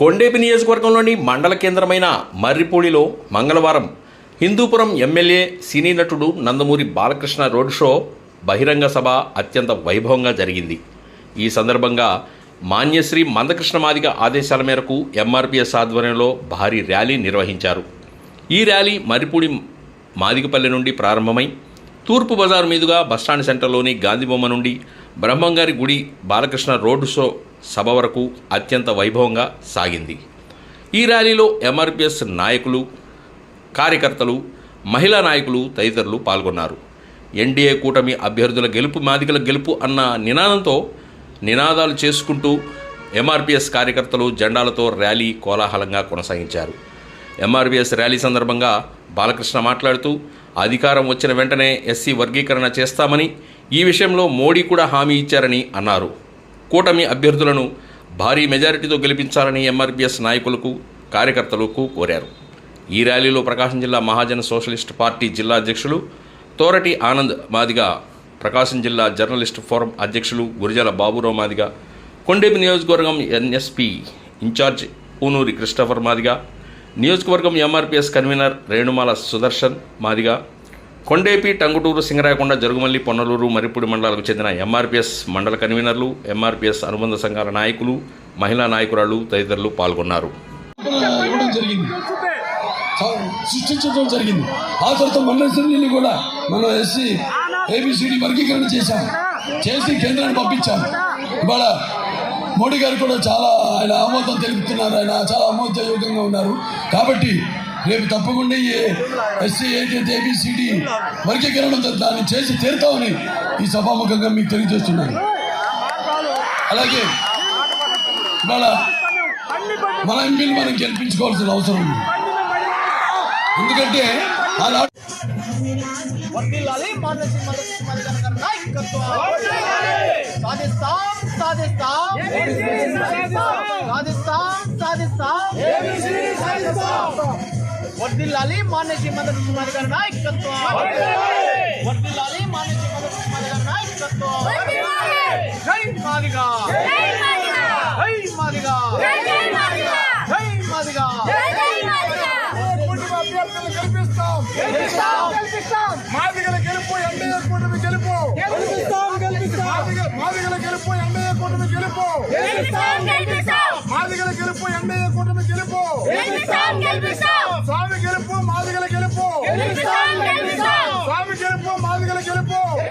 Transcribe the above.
కొండేపి నియోజకవర్గంలోని మండల కేంద్రమైన మర్రిపూడిలో మంగళవారం హిందూపురం ఎమ్మెల్యే సినీ నటుడు నందమూరి బాలకృష్ణ రోడ్ షో బహిరంగ సభ అత్యంత వైభవంగా జరిగింది. ఈ సందర్భంగా మాన్యశ్రీ మందకృష్ణ మాదిగ ఆదేశాల మేరకు ఎంఆర్పిఎస్ ఆధ్వర్యంలో భారీ ర్యాలీ నిర్వహించారు. ఈ ర్యాలీ మర్రిపూడి మాదిగపల్లె నుండి ప్రారంభమై తూర్పు బజార్ మీదుగా బస్టాండ్ సెంటర్లోని గాంధీబొమ్మ నుండి బ్రహ్మంగారి గుడి బాలకృష్ణ రోడ్డు షో సభ వరకు అత్యంత వైభవంగా సాగింది. ఈ ర్యాలీలో ఎంఆర్పిఎస్ నాయకులు కార్యకర్తలు మహిళా నాయకులు తదితరులు పాల్గొన్నారు. ఎన్డీఏ కూటమి అభ్యర్థుల గెలుపు మాదికల గెలుపు అన్న నినాదంతో నినాదాలు చేసుకుంటూ ఎంఆర్పిఎస్ కార్యకర్తలు జెండాలతో ర్యాలీ కోలాహలంగా కొనసాగించారు. ఎంఆర్పిఎస్ ర్యాలీ సందర్భంగా బాలకృష్ణ మాట్లాడుతూ అధికారం వచ్చిన వెంటనే ఎస్సీ వర్గీకరణ చేస్తామని ఈ విషయంలో మోడీ కూడా హామీ ఇచ్చారని అన్నారు. కూటమి అభ్యర్థులను భారీ మెజారిటీతో గెలిపించాలని ఎంఆర్పిఎస్ నాయకులకు కార్యకర్తలకు కోరారు. ఈ ర్యాలీలో ప్రకాశం జిల్లా మహాజన సోషలిస్ట్ పార్టీ జిల్లా అధ్యక్షులు తోరటి ఆనంద్ మాదిగా ప్రకాశం జిల్లా జర్నలిస్ట్ ఫోరం అధ్యక్షులు గురిజాల బాబురావు మాదిగా కొండేపి నియోజకవర్గం NSP incharge Poonuri Christopher Madiga నియోజకవర్గం ఎంఆర్పిఎస్ కన్వీనర్ రేణుమాల సుదర్శన్ మాదిగా కొండేపి టంగుటూరు సింగరాయకొండ జరుగుమల్లి పొన్నలూరు మరిపూడి మండలాలకు చెందిన ఎంఆర్పిఎస్ మండల కన్వీనర్లు ఎంఆర్పిఎస్ అనుబంధ సంఘాల నాయకులు మహిళా నాయకురాలు తదితరులు పాల్గొన్నారు. ఇవ్వడం జరిగింది సృష్టించడం జరిగింది. ఆ తర్వాత మండలి కూడా మనం ఎస్సీ ఏబిసిడి వర్గీకరణ చేశాం. చేసి కేంద్రాన్ని పంపించాం. ఇవాళ మోడీ గారు కూడా చాలా ఆయన ఆమోదం తెలుపుతున్నారు. ఆయన చాలా ఆమోదయోగ్యంగా ఉన్నారు. కాబట్టి రేపు తప్పకుండా ఎస్సీ ఏబిసిడి వర్గీకరణ దాన్ని చేసి తీరుతామని ఈ సభాముఖంగా మీకు తెలియజేస్తున్నాను. అలాగే ఇవాళ మన ఎంపీని మనం గెలిపించుకోవాల్సిన అవసరం ఉంది. ఎందుకంటే సాధిస్తాం సాధిస్తాం సాధిస్తాం. సాధిస్తాం. వర్దిల్లాలి మానసి మదర్సి మదన నాయకత్వం వర్దిల్లాలి మానసి మదర్సి మదన నాయకత్వం జై మాదిగా జై మాదిగా జై మాదిగా కుటుంబ అభ్యర్థులు గెలిపిస్తాం మాదిగల గెలుపు ఎన్డీఏ కూటమి గెలుపు మాదిగ- మాదిగల గెలుపు ఎన్డీఏ కూటమి గెలుపు మాదిగల గెలుపు ఎన్డీఏ కూటమి గెలుపు స్వామి గెలుపు சாமி கெருப்பு மாதுகளை